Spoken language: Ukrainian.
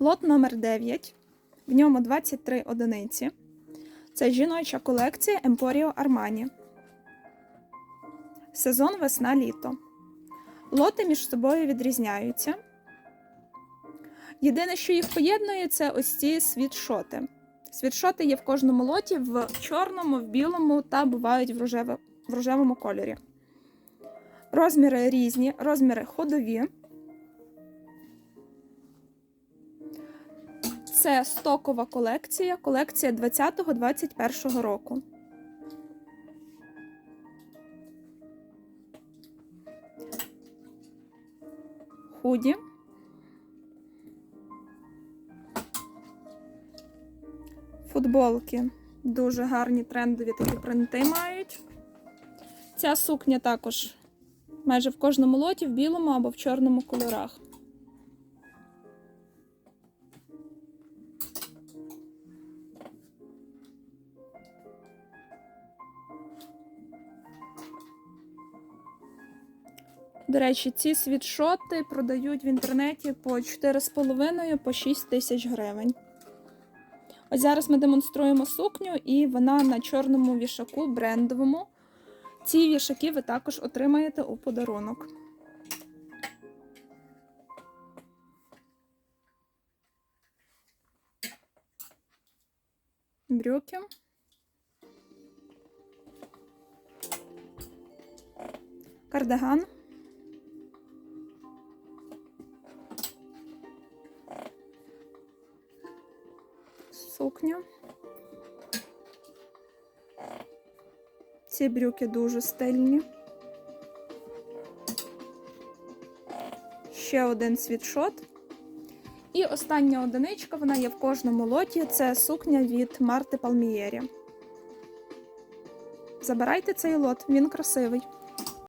Лот номер 9. В ньому 23 одиниці. Це жіноча колекція Emporio Armani. Сезон весна-літо. Лоти між собою відрізняються. Єдине, що їх поєднує, це ось ці світшоти. Світшоти є в кожному лоті в чорному, в білому та бувають в, рожеве, в рожевому кольорі. Розміри різні, розміри ходові. Це стокова колекція, колекція 20-21 року. Худі. Футболки дуже гарні трендові такі принти мають. Ця сукня також майже в кожному лоті в білому або в чорному кольорах. До речі, ці світшоти продають в інтернеті по 4,5 по 6 тисяч гривень. Ось зараз ми демонструємо сукню, і вона на чорному вішаку брендовому. Ці вішаки ви також отримаєте у подарунок. Брюки. Кардиган. Сукня. Ці брюки дуже стильні. Ще один світшот. І остання одиничка, вона є в кожному лоті. Це сукня від Марти Палмієрі. Забирайте цей лот, він красивий.